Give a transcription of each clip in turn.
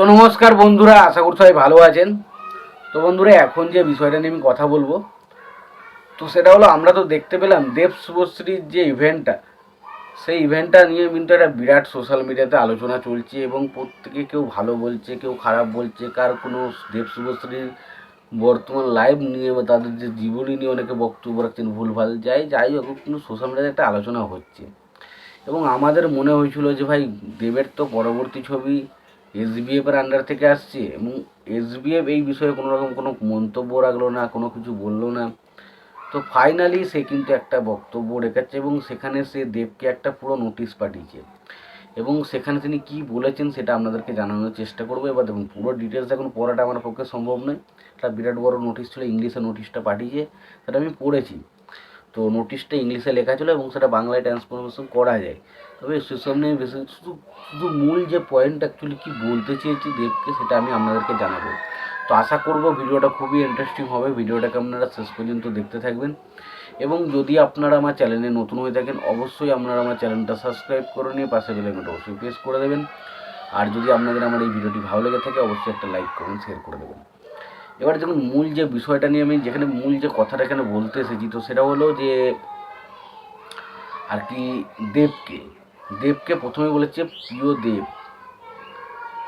তো নমস্কার বন্ধুরা, আশা করি সবাই ভালো আছেন। তো বন্ধুরা, এখন যে বিষয়টা নিয়ে আমি কথা বলব, তো সেটা হলো, আমরা তো দেখতে পেলাম দেব শুভশ্রীর যে ইভেন্টটা সেই ইভেন্টটা নিয়ে কিন্তু একটা বিরাট সোশ্যাল মিডিয়াতে আলোচনা চলছে এবং প্রত্যেকে কেউ ভালো বলছে, কেউ খারাপ বলছে, কার কোনো দেব শুভশ্রীর বর্তমান লাইভ নিয়ে বা তাদের যে জীবনী নিয়ে অনেকে বক্তব্য রাখছেন, ভুলভাল যাই যাই হোক, কিন্তু সোশ্যাল মিডিয়াতে একটা আলোচনা হচ্ছে। এবং আমাদের মনে হয়েছিল যে, ভাই, দেবের তো পরবর্তী ছবি এসবিএফ এর আন্ডার থেকে আসছে এবং এসবিএফ এই বিষয়ে কোনো রকম কোনো মন্তব্য রাখল না, কোনো কিছু বলল না। তো ফাইনালি সে কিন্তু একটা বক্তব্য রেখেছে এবং সেখানে সে দেবকে একটা পুরো নোটিশ পাঠিয়েছে। এবং সেখানে তিনি কি বলেছেন সেটা আপনাদেরকে জানানোর চেষ্টা করব। এবার দেখুন, পুরো ডিটেলস এখন পড়াটা আমার পক্ষে সম্ভব নয়। একটা বিরাট বড় নোটিশ ছিল ইংলিশে নোটিশটা পাঠিয়েছে। সেটা আমি পড়েছি। তো নোটিশটা ইংলিশে লেখা ছিল এবং সেটা বাংলায় ট্রান্সফরমেশন করা যায়। তবে সেসব নিয়ে বেশি শুধু শুধু মূল যে পয়েন্ট অ্যাকচুয়ালি কী বলতে চেয়েছি দেবকে সেটা আমি আপনাদেরকে জানাব। তো আশা করব ভিডিওটা খুবই ইন্টারেস্টিং হবে। ভিডিওটাকে আপনারা শেষ পর্যন্ত দেখতে থাকবেন। এবং যদি আপনারা আমার চ্যানেলে নতুন হয়ে থাকেন, অবশ্যই আপনারা আমার চ্যানেলটা সাবস্ক্রাইব করে নিয়ে পাশে বেলাইকনটা অবশ্যই প্রেস করে দেবেন। আর যদি আপনাদের আমার এই ভিডিওটি ভালো লেগে থাকে, অবশ্যই একটা লাইক কমেন্ট শেয়ার করে দেবেন। এবার দেখুন, মূল যে বিষয়টা নিয়ে আমি যেখানে মূল যে কথাটা এখানে বলতে এসেছি, তো সেটা হলো যে আর কি দেবকে দেবকে প্রথমে বলেছে, প্রিয় দেব,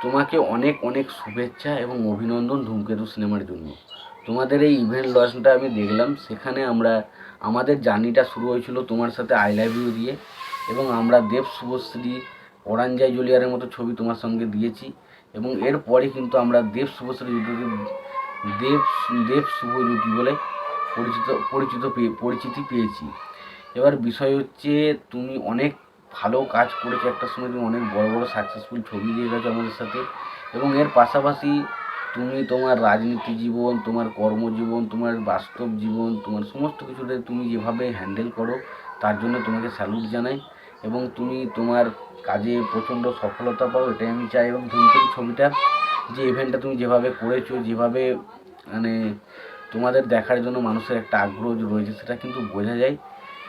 তোমাকে অনেক অনেক শুভেচ্ছা এবং অভিনন্দন ধূমকেতু সিনেমার জন্য। তোমাদের এই ইভেন্ট লঞ্চটা আমি দেখলাম, সেখানে আমরা, আমাদের জার্নিটা শুরু হয়েছিল তোমার সাথে আই লাভ ইউ দিয়ে এবং আমরা দেব শুভশ্রী অরাঞ্জাই জুলিয়ারের মতো ছবি তোমার সঙ্গে দিয়েছি এবং এরপরে কিন্তু আমরা দেব শুভশ্রী দেব দেব শুভ জুটি বলে পরিচিত পরিচিত পেয়ে পরিচিতি পেয়েছি। এবার বিষয় হচ্ছে, তুমি অনেক ভালো কাজ করেছ, একটা সময় তুমি অনেক বড় বড় সাকসেসফুল ছবি দিয়ে গেছো আমাদের সাথে। এবং এর পাশাপাশি তুমি তোমার রাজনীতি জীবন, তোমার কর্মজীবন তোমার বাস্তব জীবন, তোমার সমস্ত কিছুতে তুমি যেভাবে হ্যান্ডেল করো, তার জন্য তোমাকে স্যালুট জানাই। এবং তুমি তোমার কাজে প্রচণ্ড সফলতা পাও, এটাই আমি চাই। এবং ধূমকেতু ছবিটা যে ইভেন্টটা তুমি যেভাবে করেছ, যেভাবে মানে তোমাদের দেখার জন্য মানুষের একটা আগ্রহ রয়েছে, সেটা কিন্তু বোঝা যায়।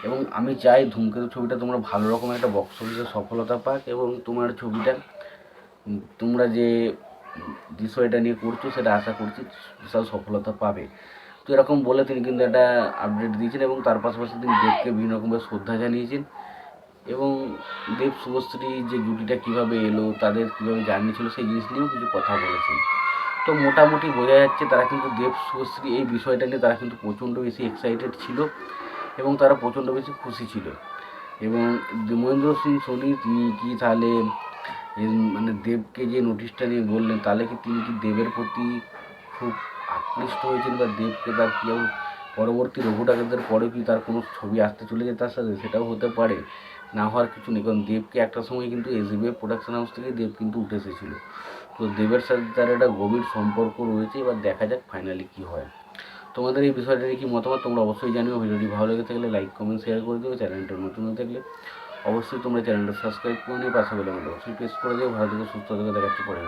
এবং আমি চাই ধূমকেতু ছবিটা তোমরা ভালো রকম একটা বক্স অফিসে সফলতা পাক এবং তোমার ছবিটা তোমরা যে বিষয়টা নিয়ে করছ, সেটা আশা করছি বিশাল সফলতা পাবে। তো এরকম বলে তিনি কিন্তু একটা আপডেট দিয়েছেন এবং তার পাশাপাশি তিনি দেবকে বিভিন্ন রকমের শ্রদ্ধা জানিয়েছেন। এবং দেব শুভশ্রী যে জুটিটা কীভাবে এলো, তাদের কীভাবে জার্নি ছিল, সেই জিনিস নিয়েও কিছু কথা বলেছেন। তো মোটামুটি বোঝা যাচ্ছে তারা কিন্তু দেব শুভশ্রী এই বিষয়টা নিয়ে তারা কিন্তু প্রচণ্ড বেশি এক্সাইটেড ছিল এবং তারা প্রচণ্ড বেশি খুশি ছিল। এবং মহেন্দ্র সিং সোনি তিনি কি তাহলে মানে দেবকে যে নোটিশটা নিয়ে বললেন, তাহলে কি তিনি কি দেবের প্রতি খুব আকৃষ্ট হয়েছেন বা দেবকে তার কেউ পরবর্তী রঘু ডাকাতের পরে কি তার কোনো ছবি আসতে চলে চলেছে তার সাথে? সেটাও হতে পারে। না হওয়ার কিছু নেই। কারণ দেবকে একটা সময় কিন্তু এসবিএ প্রোডাকশন হাউস থেকে দেব কিন্তু উঠে এসেছিল। তো দেবের সাথে তার একটা গভীর সম্পর্ক রয়েছে, এবার দেখা যাক ফাইনালি কী হয়। তোমাদের এই বিষয়টা নিয়ে কি মতামত তোমরা অবশ্যই জানিও। ভিডিওটি ভালো লেগে থাকলে লাইক কমেন্ট শেয়ার করে দিও। চ্যানেলটা নতুন হয়ে থাকলে অবশ্যই তোমরা চ্যানেলটা সাবস্ক্রাইব করে নিয়ে পাশে বেলে অবশ্যই প্রেস করে দিও। ভালো থেকে, সুস্থ থেকে। দেখাচ্ছি পরে